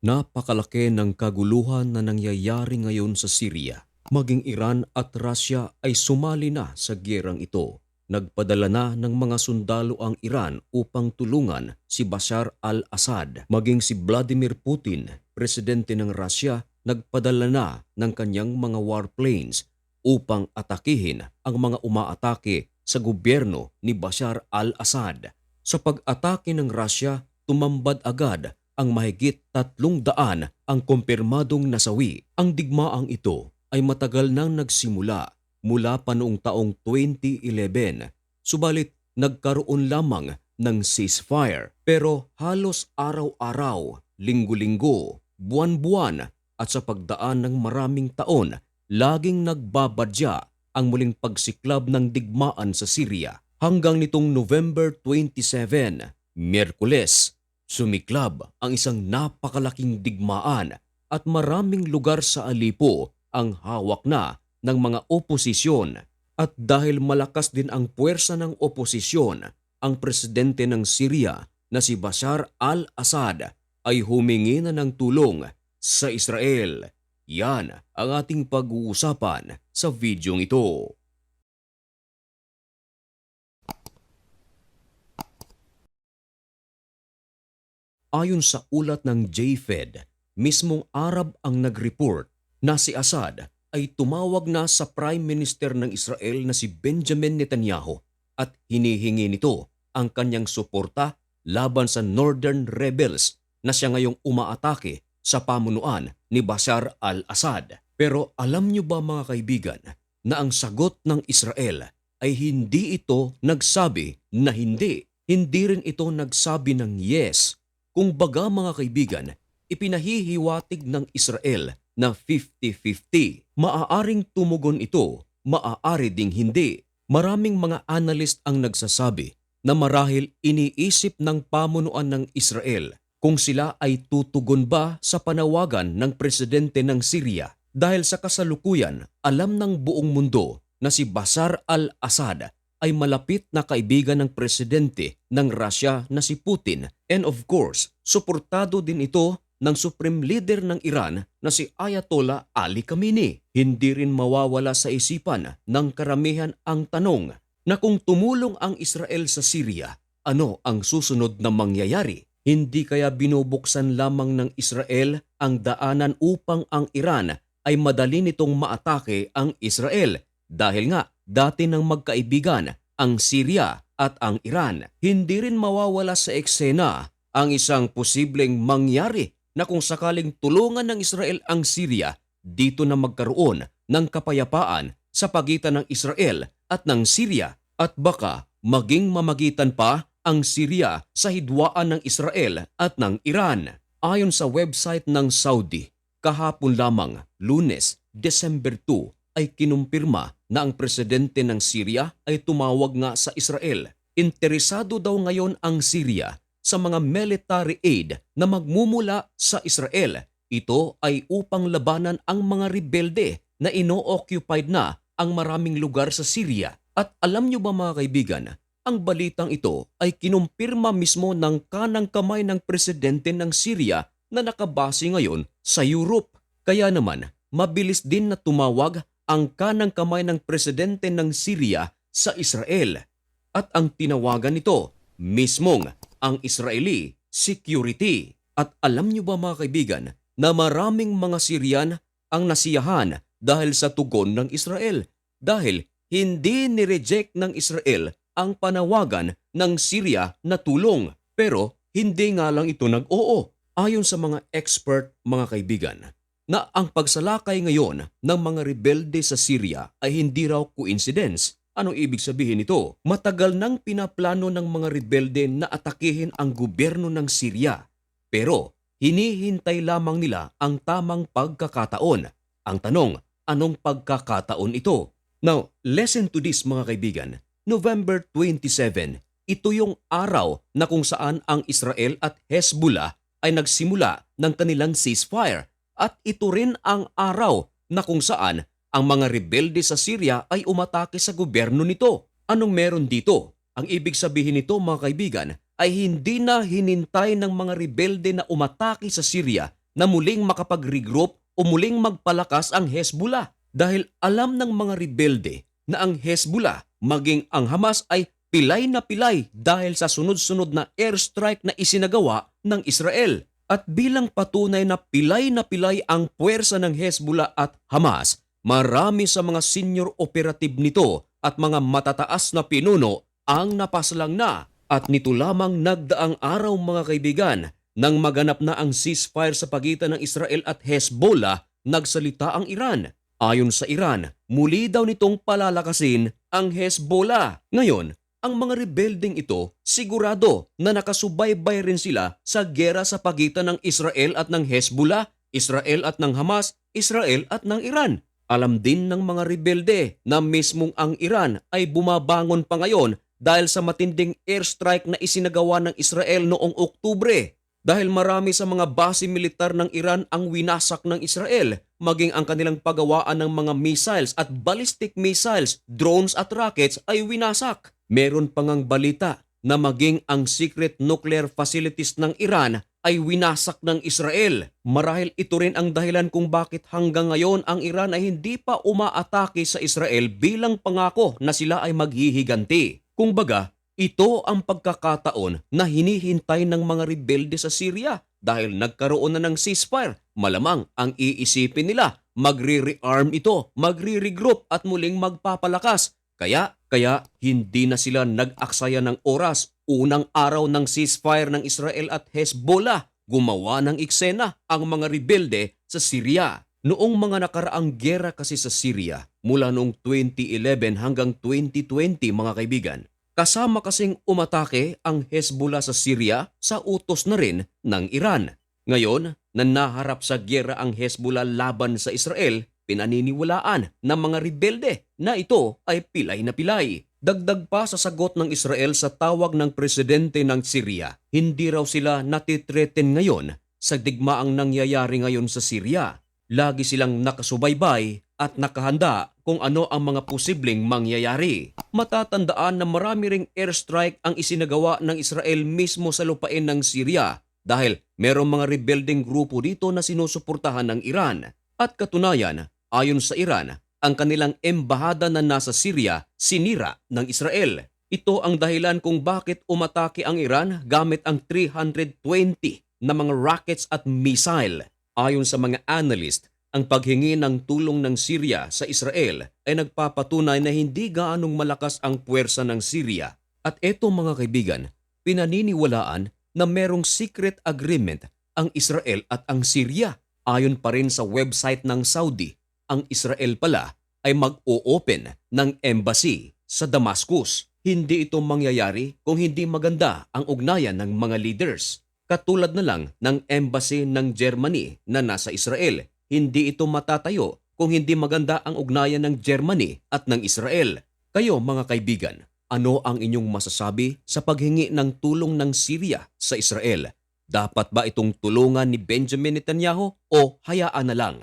Napakalaki ng kaguluhan na nangyayari ngayon sa Syria. Maging Iran at Russia ay sumali na sa gyerang ito. Nagpadala na ng mga sundalo ang Iran upang tulungan si Bashar al-Assad. Maging si Vladimir Putin, presidente ng Russia, nagpadala na ng kanyang mga warplanes upang atakihin ang mga umaatake sa gobyerno ni Bashar al-Assad. Sa pag-atake ng Russia, tumambad agad ang mahigit tatlong daan ang kumpirmadong nasawi. Ang digmaang ito ay matagal nang nagsimula mula pa noong taong 2011. Subalit nagkaroon lamang ng ceasefire pero halos araw-araw, linggo-linggo, buwan-buwan at sa pagdaan ng maraming taon, laging nagbabadya ang muling pagsiklab ng digmaan sa Syria hanggang nitong November 27, Miyerkules, sumiklab ang isang napakalaking digmaan at maraming lugar sa Aleppo ang hawak na ng mga oposisyon at dahil malakas din ang puwersa ng oposisyon, ang presidente ng Syria na si Bashar al-Assad ay humingi na ng tulong sa Israel. Yan ang ating pag-uusapan sa videong ito. Ayon sa ulat ng JFED, mismong Arab ang nag-report na si Assad ay tumawag na sa Prime Minister ng Israel na si Benjamin Netanyahu at hinihingi nito ang kanyang suporta laban sa Northern Rebels na siya ngayong umaatake sa pamunuan ni Bashar al-Assad. Pero alam niyo ba mga kaibigan na ang sagot ng Israel ay hindi ito nagsabi na hindi. Hindi rin ito nagsabi ng yes. Kung baga mga kaibigan, ipinahihiwatig ng Israel na 50-50. Maaaring tumugon ito, maaari ding hindi. Maraming mga analyst ang nagsasabi na marahil iniisip ng pamunuan ng Israel kung sila ay tutugon ba sa panawagan ng presidente ng Syria dahil sa kasalukuyan alam ng buong mundo na si Bashar al-Assad ay malapit na kaibigan ng presidente ng Russia na si Putin and of course, suportado din ito ng Supreme Leader ng Iran na si Ayatollah Ali Khamenei. Hindi rin mawawala sa isipan ng karamihan ang tanong na kung tumulong ang Israel sa Syria, ano ang susunod na mangyayari? Hindi kaya binubuksan lamang ng Israel ang daanan upang ang Iran ay madali nitong maatake ang Israel dahil nga dati ng magkaibigan ang Syria at ang Iran. Hindi rin mawawala sa eksena ang isang posibleng mangyari na kung sakaling tulungan ng Israel ang Syria, dito na magkaroon ng kapayapaan sa pagitan ng Israel at ng Syria at baka maging mamagitan pa ang Syria sa hidwaan ng Israel at ng Iran. Ayon sa website ng Saudi, kahapon lamang, lunes, December 2, ay kinumpirma na ang presidente ng Syria ay tumawag nga sa Israel. Interesado daw ngayon ang Syria sa mga military aid na magmumula sa Israel. Ito ay upang labanan ang mga rebelde na ino-occupied na ang maraming lugar sa Syria. At alam nyo ba mga kaibigan, ang balitang ito ay kinumpirma mismo ng kanang kamay ng presidente ng Syria na nakabase ngayon sa Europe. Kaya naman, mabilis din na tumawag ang kanang kamay ng presidente ng Syria sa Israel. At ang tinawagan nito, mismong ang Israeli security. At alam niyo ba mga kaibigan na maraming mga Syrian ang nasiyahan dahil sa tugon ng Israel. Dahil hindi ni-reject ng Israel ang panawagan ng Syria na tulong. Pero hindi nga lang ito nag-oo. Ayon sa mga expert mga kaibigan, na ang pagsalakay ngayon ng mga rebelde sa Syria ay hindi raw coincidence. Anong ibig sabihin nito? Matagal nang pinaplano ng mga rebelde na atakihin ang gobyerno ng Syria. Pero hinihintay lamang nila ang tamang pagkakataon. Ang tanong, anong pagkakataon ito? Now, listen to this mga kaibigan. November 27, ito yung araw na kung saan ang Israel at Hezbollah ay nagsimula ng kanilang ceasefire at ito rin ang araw na kung saan ang mga rebelde sa Syria ay umatake sa gobyerno nito. Anong meron dito? Ang ibig sabihin nito mga kaibigan ay hindi na hinintay ng mga rebelde na umatake sa Syria na muling makapag-regroup o muling magpalakas ang Hezbollah dahil alam ng mga rebelde na ang Hezbollah maging ang Hamas ay pilay na pilay dahil sa sunod-sunod na airstrike na isinagawa ng Israel. At bilang patunay na pilay na pilay ang puwersa ng Hezbollah at Hamas, marami sa mga senior operative nito at mga matataas na pinuno ang napaslang na. At nito lamang nagdaang araw mga kaibigan nang maganap na ang ceasefire sa pagitan ng Israel at Hezbollah, nagsalita ang Iran. Ayon sa Iran, muli daw nitong palalakasin ang Hezbollah. Ngayon, ang mga rebelding ito sigurado na nakasubaybay rin sila sa gera sa pagitan ng Israel at ng Hezbollah, Israel at ng Hamas, Israel at ng Iran. Alam din ng mga rebelde na mismong ang Iran ay bumabangon pa ngayon dahil sa matinding airstrike na isinagawa ng Israel noong Oktubre. Dahil marami sa mga base militar ng Iran ang winasak ng Israel, maging ang kanilang pagawaan ng mga missiles at ballistic missiles, drones at rockets ay winasak. Meron pang ang balita na maging ang secret nuclear facilities ng Iran ay winasak ng Israel. Marahil ito rin ang dahilan kung bakit hanggang ngayon ang Iran ay hindi pa umaatake sa Israel bilang pangako na sila ay maghihiganti. Kung baga, ito ang pagkakataon na hinihintay ng mga rebelde sa Syria dahil nagkaroon na ng ceasefire. Malamang ang iisipin nila, magre-rearm ito, magre-regroup at muling magpapalakas. Kaya, kaya hindi na sila nag-aksaya ng oras unang araw ng ceasefire ng Israel at Hezbollah. Gumawa ng eksena ang mga rebelde sa Syria. Noong mga nakaraang gera kasi sa Syria, mula noong 2011 hanggang 2020 mga kaibigan, kasama kasing umatake ang Hezbollah sa Syria sa utos na rin ng Iran. Ngayon, na naharap sa gera ang Hezbollah laban sa Israel, pinaniniwalaan ng mga rebelde na ito ay pilay na pilay. Dagdag pa sa sagot ng Israel sa tawag ng presidente ng Syria, hindi raw sila natitreten ngayon sa digmaang nangyayari ngayon sa Syria. Lagi silang nakasubaybay at nakahanda kung ano ang mga posibleng mangyayari. Matatandaan na marami ring airstrike ang isinagawa ng Israel mismo sa lupain ng Syria dahil merong mga rebelding grupo dito na sinusuportahan ng Iran. At katunayan, ayon sa Iran, ang kanilang embahada na nasa Syria sinira ng Israel. Ito ang dahilan kung bakit umatake ang Iran gamit ang 320 na mga rockets at missile. Ayon sa mga analyst, ang paghingi ng tulong ng Syria sa Israel ay nagpapatunay na hindi gaanong malakas ang puwersa ng Syria. At eto mga kaibigan, pinaniniwalaan na merong secret agreement ang Israel at ang Syria. Ayon pa rin sa website ng Saudi, ang Israel pala ay mag-o-open ng embassy sa Damascus. Hindi ito mangyayari kung hindi maganda ang ugnayan ng mga leaders. Katulad na lang ng embassy ng Germany na nasa Israel. Hindi ito matatayo kung hindi maganda ang ugnayan ng Germany at ng Israel. Kayo mga kaibigan, ano ang inyong masasabi sa paghingi ng tulong ng Syria sa Israel? Dapat ba itong tulungan ni Benjamin Netanyahu o hayaan na lang?